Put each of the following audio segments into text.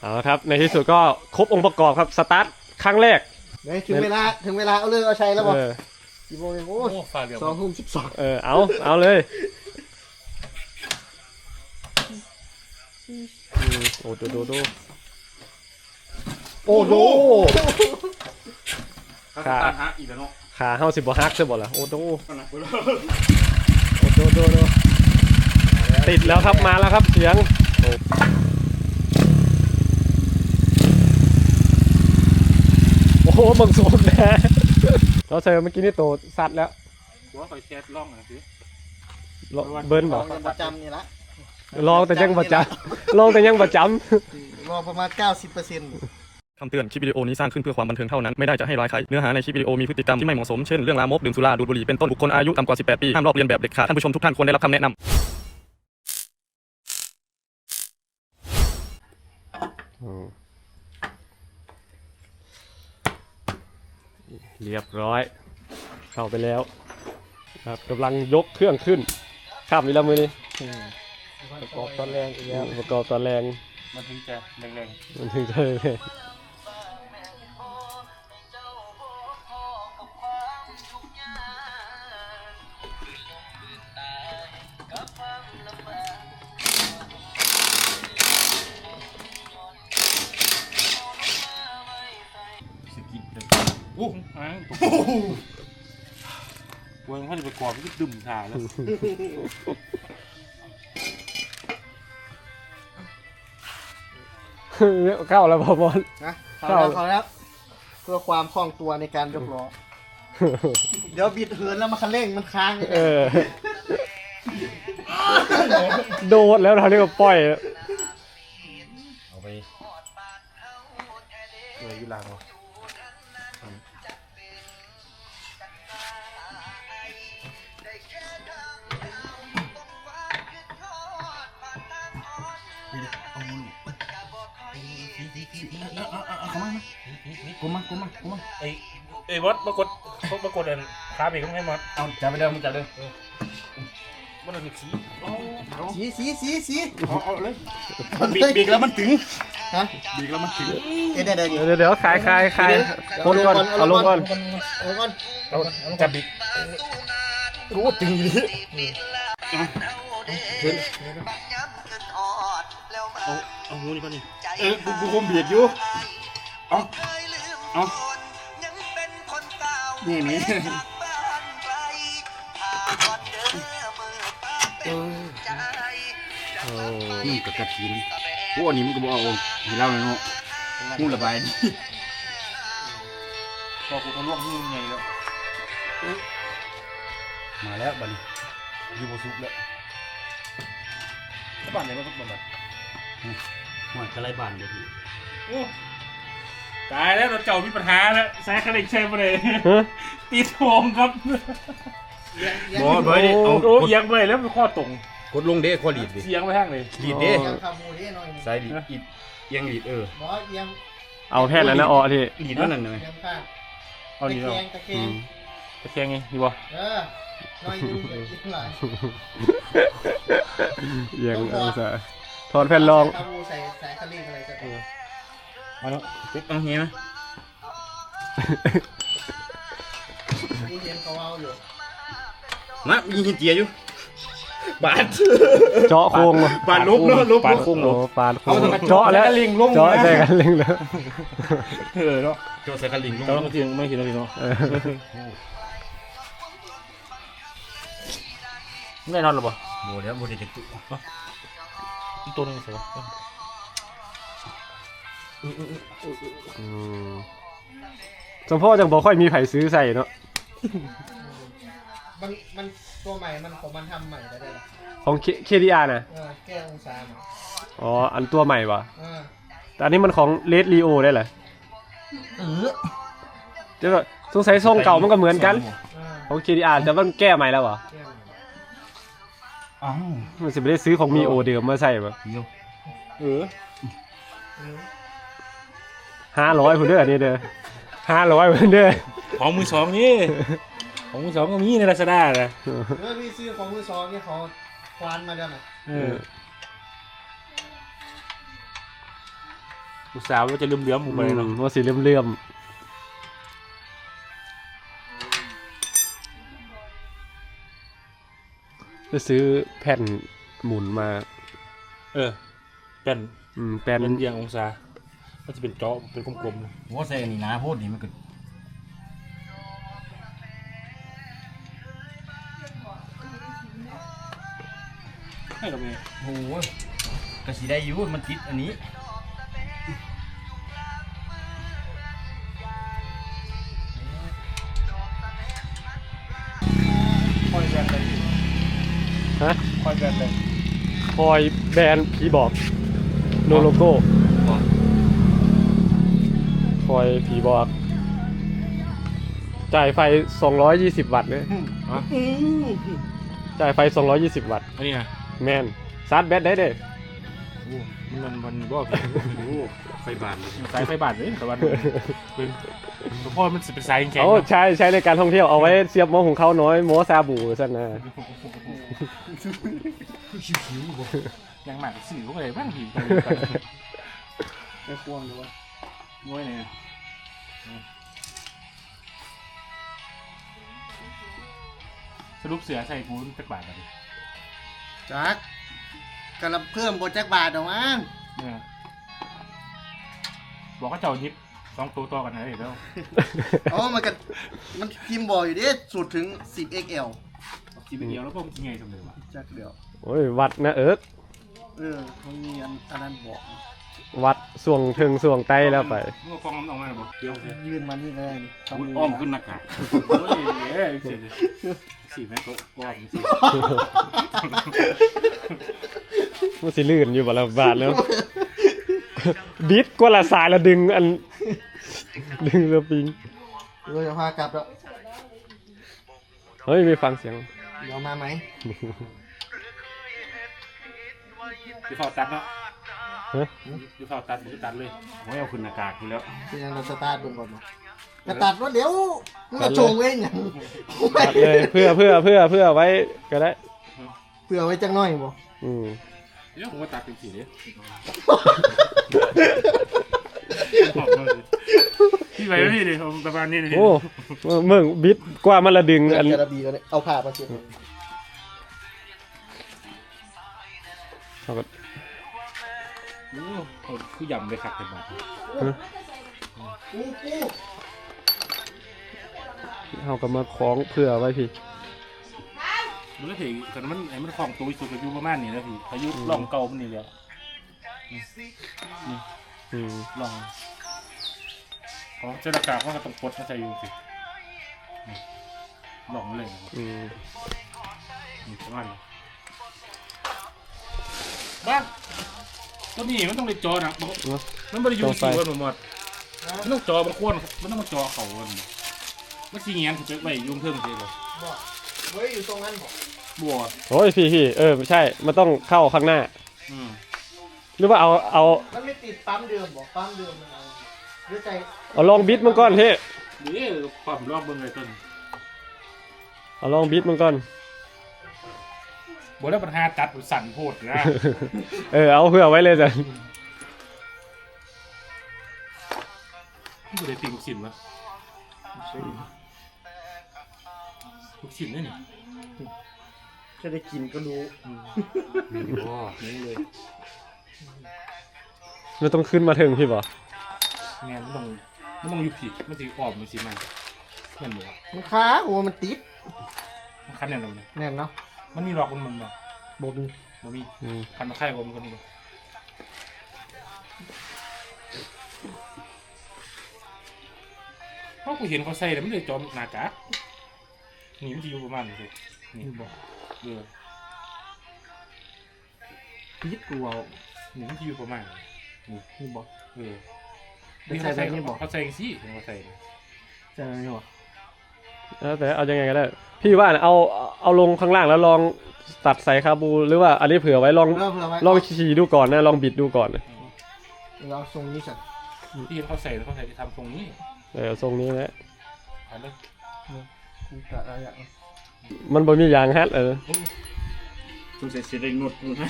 เอาละครับในที่สุดก็ครบองค์ประกอบครับสตาร์ทครั้งแรกเดี๋ยวถึงเวลาถึงเวลาเอาเลยเอาชัยแล้วบอกเออกี่โมงเองโอ้โอ้ฝาเดียวสองทุ่มสิบสองเออเอาเอาเลยอืมโอ้ดูดูดูโอ้ดูขาตัดฮะอีกแล้วเนาะขาเฮาสิบ่ฮักซะบ่ล่ะโอ้ดูขนาดโอ้ดูดูดูติดแล้วครับมาแล้วครับเสียงโอ้ โอ้โหเบังสมแน่เราเจอเมื่อกี้นี่โตสัตว์แล้วหัวคอยแชร์ล่องหน่อยสิลเบิ้ลลบ่องกันประจำนี่ละลองแต่ยังประจำลองแต่ยังประจรอประมาณเก้าสิบเปอร์เซ็นต์คำเตือนคลิปวิดีโอนี้สร้างขึ้นเพื่อความบันเทิงเท่านั้น ไม่ได้จะให้ร้ายใคร เนื้อหาในคลิปวิดีโอมีพฤติกรรมที่ไม่เหมาะสม เช่นเรื่องลามกดื่มสุราดูดบุหรี่เป็นต้นบุคคลอายุต่ำกว่า 18 ปี ห้ามลอกเลียนแบบเด็ดขาด ท่านผู้ชมทุกท่านควรได้รับคำแนะนำ เรียบร้อย เข้าไปแล้วครับกำลังยกเครื่องขึ้น ข้ามอีกแล้วมือนี้ประกอบตอนแรงอีกแล้วประกอบตอนแรงมันถึงจะแรงมันถึงจะเลย อ้อ้างตกเวิร์งเขาจะไปกรอบที่ดื่มถ่าแล้วเข้าแล้วบอลบอลนะเขาแล้วเขาแล้ว เพื่อความคล่องตัวในการยกล้อ เดี๋ยวบิดเหินแล้วมาคันเร่งมันค้างเออ โดดแล้วเราเรียกว่าปล่อย กูมากูมากูมาไอ้ไอ้บอสปรากฏปรากฏอันขาเบรกต้องให้มอสเอาจับไปเดิมมึงจับเดิมมันเป็นสีสีสีสีสีเอาเอาเลยบีบบีบแล้วมันถึงฮะบีบแล้วมันถึงเดี๋ยวเดี๋ยวเดี๋ยวเดี๋ยวเดี๋ยวขายขายขายคนก่อนเอาลงก่อนเอาลงก่อนเอาจับบิกรู้ถึงอยู่ดิเอาเอาหูนี่ก่อนนี่เออกูกูคงบีบอยู่เอา เอานี่นี่โอ้นี่กับกระถินพวกนี้มันก็บอกเอาให้เราเลยเนาะมูระบายดีพอกูทะลวงหูใหญ่แล้ว มาแล้วบัดนี้อยู่บนซุปแล้วแล้วบ้านไหนมาทุกบ้านแบบหัวกระไรบานเดี๋ยวพี่โอ้ ตายแล้วเราเจ้ามีปัญหาแล้วสายคณิตใช่ปะเลยฮะ ตีทองครับบอสไว้ดิเอาโอ้เอียงไปแล้วมันข้อตรงกดลงเด้ข้อหลีดดิเอียงไปทางเลย หลีดเด้เอียงขาหมูนี่หน่อยสายหลีดอีกเอียงหลีดเออบอสเอียงเอาแค่นั้นนะอ๋อที่หลีดนั่นน่ะไหมเอียงข้างเอาดีตะแล้วแคงตะแคอืงมตะแคงไงดีบ่เออน้อยนึงอีกหลายยังเอาซะถอดแผ่นรองขาหมูใส่ใส่คันเร่งอะไรจะเออ มาแล้วเอาเงี้ยไหมกูเห็นเขาเอาอยู่มายิงหินเจียอยู่บาดเจาะโค้งมาบาดลุกเนาะลุกปาดลุกคุ้งโอ้เนาะปาดโค้เอางทำไมเจาะแล้วลิงลงเจาะใส่กันลิงแล้วเออเนาะโจใส่กระลิงลงเจ้าต้องเทียงไม่เห็นแล้วพี่เนาะเออแน่นอนหรอบ่โมเดี๋ยวโมเดี๋ยวจะตุอีกตัวหนึงสิวะ อืมสมพ่อจังบอกค่อยมีไผซื้อใส่เนาะมันมันตัวใหม่มันของมันทำใหม่ได้เลยของ KDR นะเออแก้องศาใหม่อ๋ออันตัวใหม่วะเออแต่อันนี้มันของเลดลีโอได้เหรอเออเดี๋ยวก่อนสงสัยทรงเก่ามันก็เหมือนกันเออของ KDR แต่ว่ามันแก้ใหม่แล้วเหรอแก้ใหม่อ้าวมันจะไม่ได้ซื้อของมีโอเดิมมาใส่ปะเดี๋ยวเออเออ ห้าร้อยคนเด้ออันนี้เด้อห้าร้อยคนเด้อของมือสองนี่ของมือสองก็มีในลาซาด้าเลยเออพี่ซื้อของมือสองเนี่ยเขาควานมาแล้วน่ะเอออุตส่าห์ว่าจะลืมเหลือมๆหมูไปเนาะอืมว่าสีเลื่อมๆไปซื้อแผ่นหมุนมา เออเป็นอืมแผ่นเป็นเรียงองศา มันจะเป็นเจาะเป็นกลมๆนะหัวใส่อันนี่นะพูดนี่มันก็ให้เราไหมโอ้โหก็สิได้อยู่มันติดอันนี้คอยแบนเลยฮะคอยแบนเลย คอยแบรนด์ผีบอก โนโลโก้ คอยผีบอก จ่ายไฟ 220 วัตต์เลยจ่ายไฟ 220 วัตต์ อันนี้นะแมนชาร์จแบตได้เด้โอ้มันมันมันบอกโอ้ไฟบานเลยสายไฟบาดเลยแต่วันเป็นเพราะมันเป็นสายแข็งเอาใช้ใช้ในการท่องเที่ยวเอาไว้เสียบหม้อของเขาวน้อยหม้อซาบูสั่นนะยังหมักสื่อพวกอะไรบ้างพี่ไม่ควงเลย วะงวยเนี่ยสรุปเสือใส่กูเป็นบาทอะไรจักกำลังเพิ่มโปรจักบาทออกมาเนี่ยบอกก็เจ้ายิบสองตัวต่อกันนะเดี๋ยวอ๋อมันก็มันพิมพ์บอกอยู่ดิสูตรถึง 10xl กินเดียวแล้วก็กินไงสมเด็จวะจักเดียวโอ้ยวัดนะเอิร์กเออมันมีอันอันนั้นบอก วัดส่วงถึงส่วงไตแล้วไปมึงเอาฟองน้ำออกมาหน่อยบอกเดี๋ยวเสียยื่นมานี่เลยนี่ทำอ้อมขึ้นหน้ากากโอ้ยเอ้ยเสียเลยสี่แม่ก็ว่าผมสิมันสิลื่นอยู่บ่ละบาทแล้วบิดกว่าละสายละดึงอัน ดึงเรือปิงเราจะพากลับแล้ว เฮ้ยมีฟังเสียงเดี๋ยวมาไหมดูเฝ้าตัดเนาะ ฮะดูเฝ้าตัดดูตัดเลยไว้เอาขึ้นหน้ากากทีแล้วคือยังเราสตาร์ทดูก่อนเนาะกระตัดว่าเดี๋ยวมันก็ชงเองอย่างตัดเลยเพื่อเพื่อเพื่อเพื่อไว้ก็ได้ เผื่อไว้จังน้อยบ่อืมเดี๋ยวผมก็ตัดเป็นสีเดียวพี่ไปแล้วพี่เลยประมาณนี้เลยโอ้เมืองบิดกว่ามันละดึงเพื่ออันกระบีกันเลยเอาผ้ามาเช็ดเอาก็โอ้ เขาคือยำเลยครับเป็นแบบกูกูเอาก็มาคล้องเพื่อไว้พี่ดูแล้วพี่แต่มันไอ้มันคลองตัวสุดอายุประมาณนี้แล้วพี่อายุลองเก่ามันนี่แล้วอืมลองของเจรากาเขาก็ต้องปลดมาใส่อยู่สิลองเลยอืมนี่ประมาณนี้บ้าน ตัวนี้มันต้องได้จอนะบอกเนาะมันไม่ได้อยู่สี่วันหมดมันต้องจอบางคนมันต้องมาจอเขาวันมันสีเงี้ยนถือไปยุ่งเพิ่มสิเลยบอกเฮ้ยอยู่ตรงนั้นบอกบัวโอ้ยพี่พี่เออไม่ใช่มันต้องเข้าข้างหน้า อืมหรือว่าเอาเอามันไม่ติดปั๊มเดิมบอกปั๊มเดิมมันเอาหรือใจเอาลองบิดมันก่อนเฮ้นี่ความรอบเบิ้งเลยต้นเอาลองบิดมันก่อน บัวแล้วปัญหาตัดสั่นโพดนะเออเอาเพื่อไว้เลยจ้ะที่กูได้ตีลูกศิลป์วะลูกศิลป์นี่นี่จะได้กินก็รู้โอ้นี่เลยมันต้องขึ้นมาถึงพี่บ่งานมันต้องมันต้องอยู่ผิดมันสิออกมันสิมันเพื่อนบัวมันค้าโอ้มันติดมันคันเนี่ยตรงนี้แน่นเนาะ มันมีหลอกมันมันบ่บ่มีบ่มีอืมคันมาไข่บ่มันก็นี่บ่เพราะกูเห็นเขาใส่แล้วมันเลยจอมหน้ากากนี่มันจะอยู่ประมาณนี้เลยนี่บอกเออติดกูเอานี่มันจะอยู่ประมาณนี้นี่บอกเออไม่ใส่แบบนี้บอกเขาใส่จังซี่เขาใส่ใช่ไหมบอก แล้วแต่เอายังไงก็ได้พี่ว่าน่ะเอาเอาลงข้างล่างแล้วลองตัดใส่คาบู หรือว่าอันนี้เผื่อไว้ลองเริ่มเผื่อไว้ลองขี่ดูก่อนนะลองบิดดูก่อนนะเราทรงนี้สัตว์ที่เห็นเขาใส่แล้วเขาใส่จะทำตรงนี้เออทรงนี้แหละเอาเลยกูกะอะไรอย่างมันบ่มียางฮัดเออสงสัยสิได้งดนะ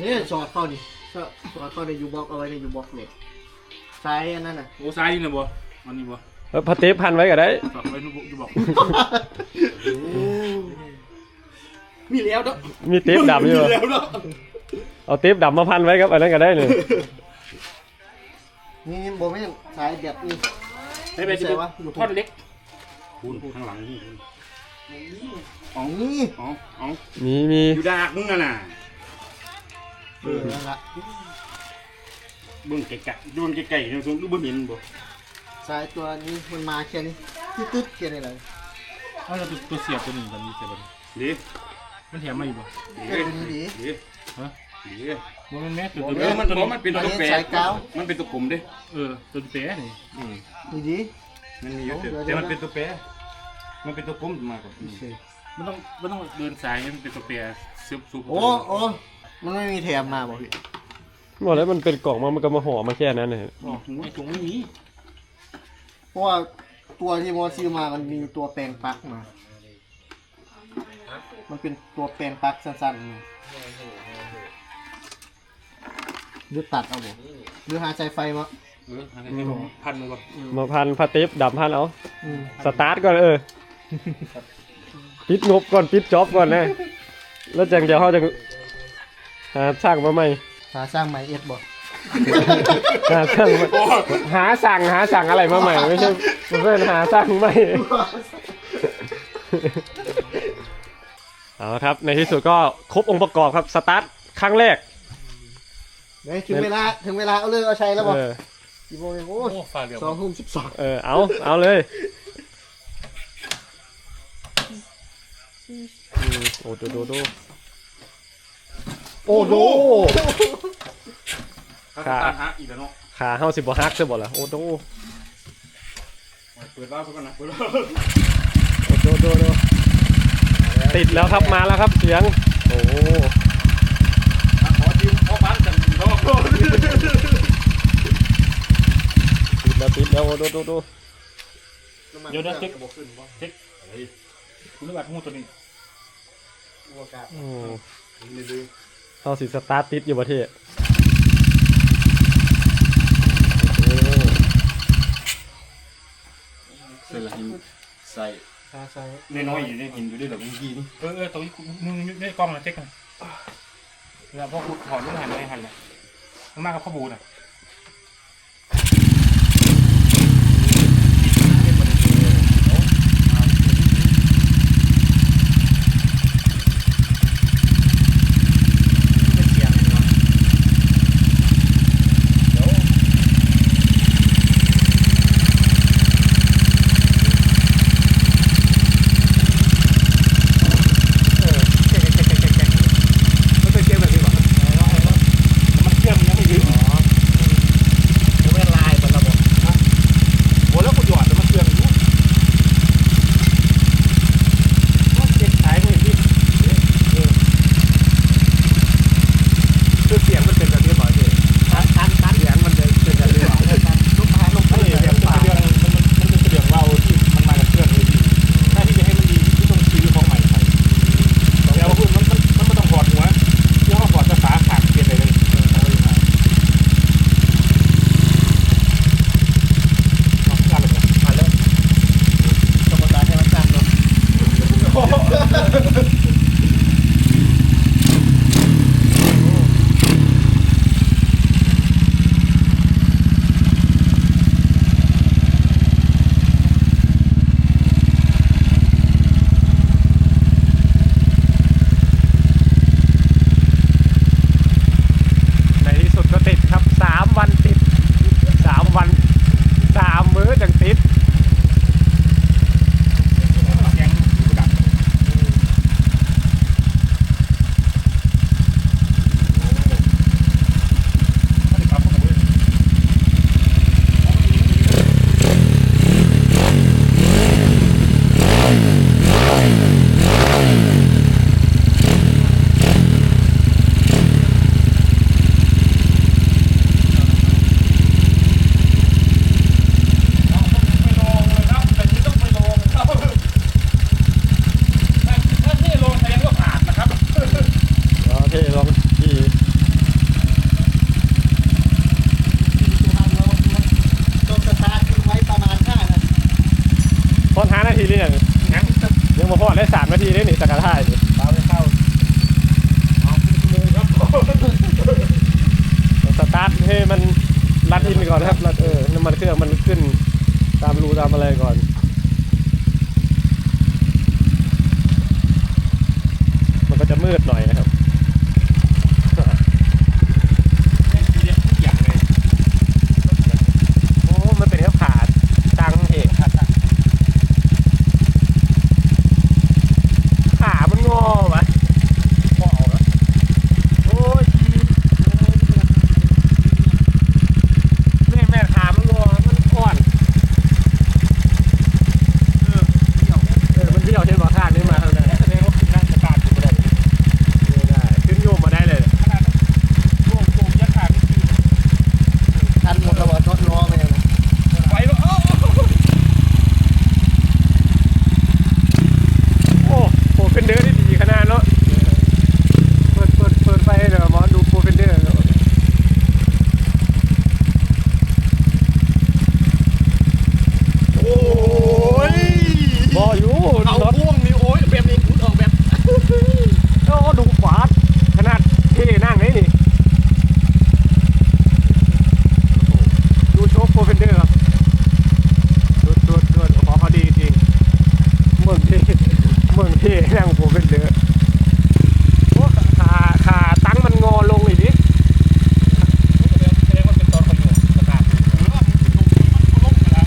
นี่สอดเข้าดิสอดสอดเข้าในยูบ็อกเอาไว้ในยูบ็อกเลยซ้ายอันนั้นน่ะโอ้ซ้ายนี่นะบ่อันนี้บ่ เออพอเทปพันไว้ก็ได้ ฝากไว้นู่นอยู่บอกมีแล้วเนาะมีเทปดำอยู่ มีแล้วเนาะเอาเทปดำมาพันไว้ครับอันนั้นก็ได้เลยนี่โบแม่นซ้ายแบบนี้ให้ไปสิใส่วะอยู่ท่อนเล็กคุณข้างหลังนี่อ๋อนี่อ๋ออ๋อมีมีอยู่ดากมึงน่ะน่ะเออนั่นละเบิ่งไกลๆดูมันไกลๆเนี่ยดูบ่เห็นบ่ ซ้ายตัวนี้มันมาแค่นี้ตึ๊ดๆแค่นี้เลยเอาเราตัวตัวเสียบตัวนี้แบบนี้เสียบแบบนี้เด้มันแถมมาอยู่บ่แค่นี้ดีเด้ฮะเด้บ่แม่นแม่ตัวบ่ตัวเออมันบ่มันเป็นตัวแปรสายกาวมันเป็นตัวกลมเด้เออตัวแปรนี่อืมนี่ดีมันมีเยอะเดี๋ยวแต่มันเป็นตัวแปรมันเป็นตัวกลมมากกว่ามันต้องมันต้องเดินสายให้มันเป็นตัวแปรซึบซุบโอ้โอ้มันไม่มีแถมมาบ่พี่บอกแล้วมันเป็นกล่องมามันก็มาห่อมาแค่นั้นเลยอ๋อไอ้ถุงไม่มีเพ ราะว่าตัวที่มอซื้อมามันมีตัวแปลงปลั๊กมา มันเป็นตัวแปลงปลั๊กสั้นๆมาหรือตัดเอาบ่หรือหาสายไฟมาเอออันนี้ผมพันมันก่อนมาพันพาเทปดำพันเอาอืมสตาร์ทก่อนเออ ปิดงบก่อนปิดจ็อบก่อนนะแล้วจังเดี๋ยวเขาจะหาช่างมาใหม่หาสร้างไม้เอสบ่ หาช่างมาหาสั่งหาสั่งอะไรมาใหม่ไม่ใช่ไม่ใช่หาสั่งใหม่ เอาละครับในที่สุดก็ครบองค์ประกอบครับสตาร์ทครั้งแรกเดี๋ยวถึงเวลาถึงเวลาเอาเลิกเอาใช้แล้วบ่เออกี่โมงเองโอ้โอ้ฝาเหลียวสองทุ่มสิบสองเออเอาเอาเลยอืมโอ้ดูดูดูโอ้ดู ถ้าสตาร์ทฮักอีกแล้วเนาะขาเฮาสิบ่ฮักซะบ่ล่ะโอ้ดูเปิดร้านซะก่อนนะเปิดร้านโอ้ดูดูดูติดแล้วครับมาแล้วครับเสียง โอ้ขอยืมขอบ้านกันรอบติดแล้วติดแล้วโอ้ดูดูดูเดี๋ยวเดี๋ยวเช็คเช็คคุณนึกว่างูตัวนี้โอ้เฮาสิสตาร์ทติดอยู่ประเทศโอ้ เสร็จแล้วใช่ใช้น้อยๆอยู่ในหินอยู่ด้วยแบบเมื่อกี้นี่เออเออตรงนี้มึงในกล้องนะเช็คหน่อยแล้วพ่อคุณถอดลูกหันไปหันเลยมันมากับพ่อบูน่ะ Ha ha ha ha! มันรัดอินก่อนนะครับรัดเออน้ำมันเครื่องมันขึ้นตามรูตามอะไรก่อนมันก็จะมืดหน่อยนะครับ เรียกทุกอย่างเลย โอ้ มันเป็นแค่ขาตังเอกขามันงอวะ พ่อเอาแล้ว โอ้ยแม่แม่ขามันงอ มันอ่อน เออมันเบี้ยวเห็นบ่ข้างนี้มาทางไหน แสดงว่าคือนั่งสตาร์ทอยู่บ่ได้ ไม่ได้ ขึ้นโยมมาได้เลย ขนาดโยกโยกยัดขาดนี่คือ ทันหมดแล้วว่าทดล้อไปยังไง ไปแล้วเอ้า โอ้โปรเฟนเดอร์ที่ดีขนาดเนาะ เปิดเปิดเปิดไฟเดี๋ยวหมอดูโปรเฟนเดอร์เนาะ โอ้ย บออยู่ เอา รถ พ่วงนี่โอ้ยแบบนี้คุณออกแบบ โอ้ดูขวาดขนาดเท่นั่งไงนี่ ดูโชว์โปรเฟนเดอร์ครับดูดูดูขอเขาดีจริงเมืองเท่เมืองเท่ นั่งโปรเฟนเดอร์โอ้ขาขาตั้งมันงอลงอีกดิแสดงแสดงว่าเป็นตอนขโมยสตาร์ทหรือว่ามันลงมันลงนะ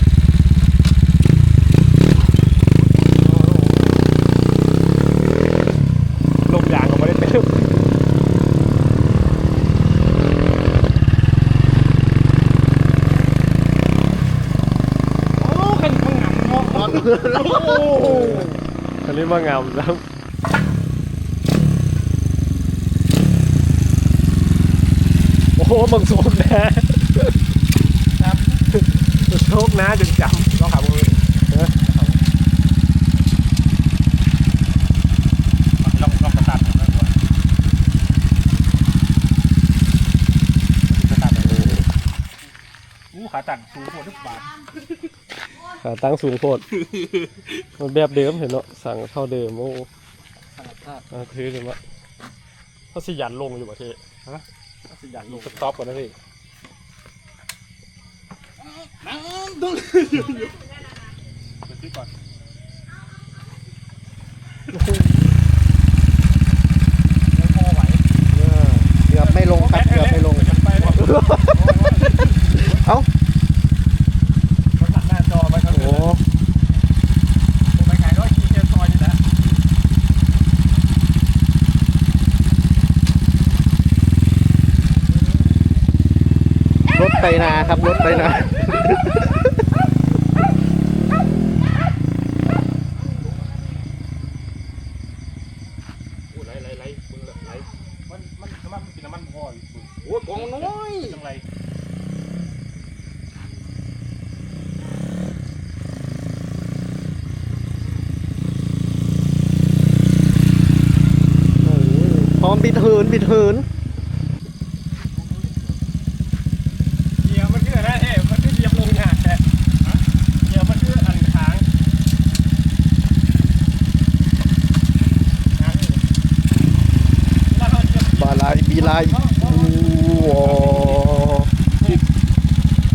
ลมยางก็ไม่ได้เต็มโอ้คันข้างหลังเนาะตอน อันนี้มางามแล้วโอ้โหมึงโชคนะโชคนะจนจำลองขับมือลองลองสตาร์ทก่อนนะสตาร์ทเลยอู้ขาตั้งสูงกว่าทุกบาท ขาตั้งสูงโพดมันแบบเดิมเห็นเนาะสั่งเท่าเดิมโอ้อ่าถือเลยว่าเขาสิยันลงอยู่ประเทศสิอยากลงสต็อปก่อนนะพี่น้ำต้องเดี๋ยวซื้อก่อนเกือบไม่ลงครับเกือบไม่ลงไปแล้ว เอ้า มันหันหน้าจอไปครับ โอ้ ผมไปขายร้อยกีเจซอยอยู่แล้ว รถ ไปนาครับรถไปนาโอ้ไหลไหลไหลมึงไหลมันมันน้ำมันมันน้ำมันพออยู่มึงโอ้ยกองน้อยจังไรพร้อมบิดเหินบิดเหิน เกียร์มันคืออะไรเฮ้มันคือเหยียบลงหากแต่เกียร์มันคืออันค้างค้างอยู่แล้วเราเหยียบบาลายบีลายโอ้โห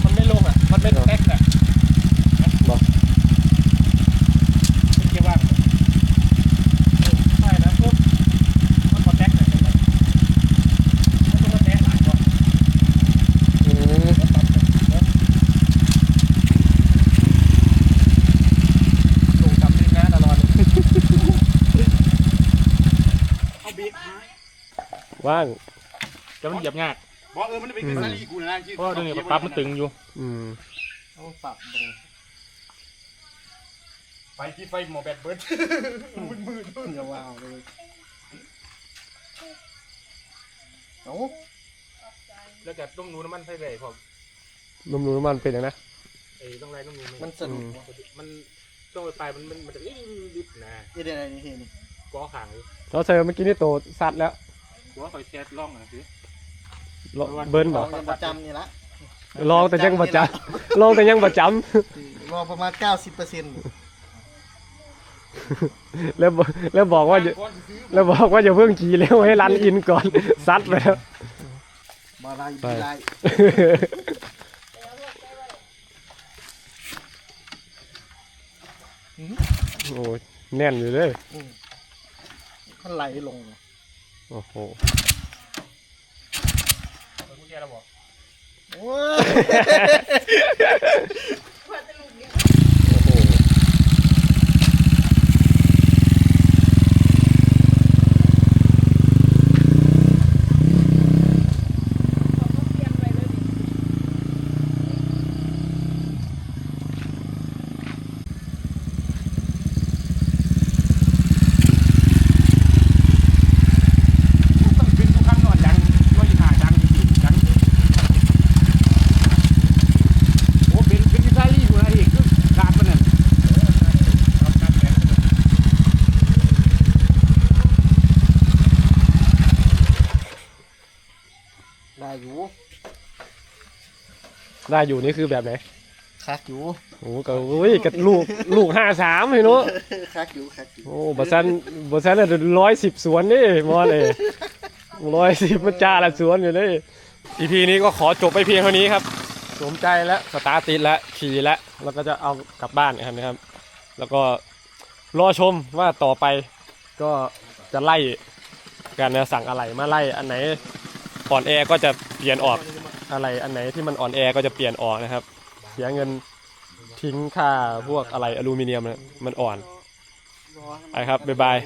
มันไม่ลงอะ มันไม่แท็กอะ ไม่เกี่ยวว่า ใช่นะปุ๊บมันพอแท็กเลยมันต้องมาแท็กหลายก่อน อืม ลงจำดิ้นนะตลอด ว่างจะมันเหยียบยากบอกเออมันเป็นภาษาอีกูนะชื่อเพราะเดี๋ยวนี้ปั๊บมันตึงอยู่ อืมต้องปรับเลยไฟที่ไฟหมอแบตเบิร์ดอย่าว้าวเลยเอ้าแล้วก็ต้องรู้น้ำมันไฟแรงผมนมนูน้ำมันเป็นยังนะเอ้ต้องไรต้องรู้มันสนุกมันช่วงปลายมันมันมันจะรีบๆนะนี่ได้ไรนี่เห็นนี่ ก้อขางอยู่เราเจอเมื่อกี้นี่โตสัตว์แล้วก้อคอยแชทล่องนะสิลองเบิ้ลลบอองกยังประจำนี่ละลองแต่ยังประจำลองแต่ยังประจรอประมาณ 90%เแล้วบอกแล้วบอกว่าอย่าแล้วบอกว่าอย่าเพิ่งขี่เร็วให้รันอินก่อนซัดไปแล้ว มาไล่ไปไล่โอ้ยแน่นอยู่เลยมั นไหลลงโอ้โหโอ้ย โอ้โห ต้องเป็นทุกครั้งนอนดังร้อยยี่ห้าดังจริงๆดังโอ้เป็นเป็นที่ไซรี่อยู่นะอีกคือการมันนั่นครับการแข่งมันนั่น ได้อยู่ ได้อยู่นี่คือแบบไหนคักอยู่โอ้ก็อุ้ยกับลูกลูกห้าสามเห็นเนาะคักอยู่คักอยู่โอ้บัซันบัซันร้อยสิบสวนนี่มอเลยร้อยสิบมันจ้าละสวนอยู่เลยอีพีนี้ก็ขอจบไปเพียงเท่านี้ครับสมใจแล้วสตาร์ทติดแล้วขี่แล้วแล้วก็จะเอากลับบ้านนะครับแล้วก็รอชมว่าต่อไปก็จะไล่การนะสั่งอะไรมาไล่อันไหนอ่อนแอก็จะเปลี่ยนออก อะไรอันไหนที่มันอ่อนแอก็จะเปลี่ยนออกนะครับ เสียเงินทิ้งค่าพวกอะไรอลูมิเนียมนะมันอ่อนไปครับบ๊ายบาย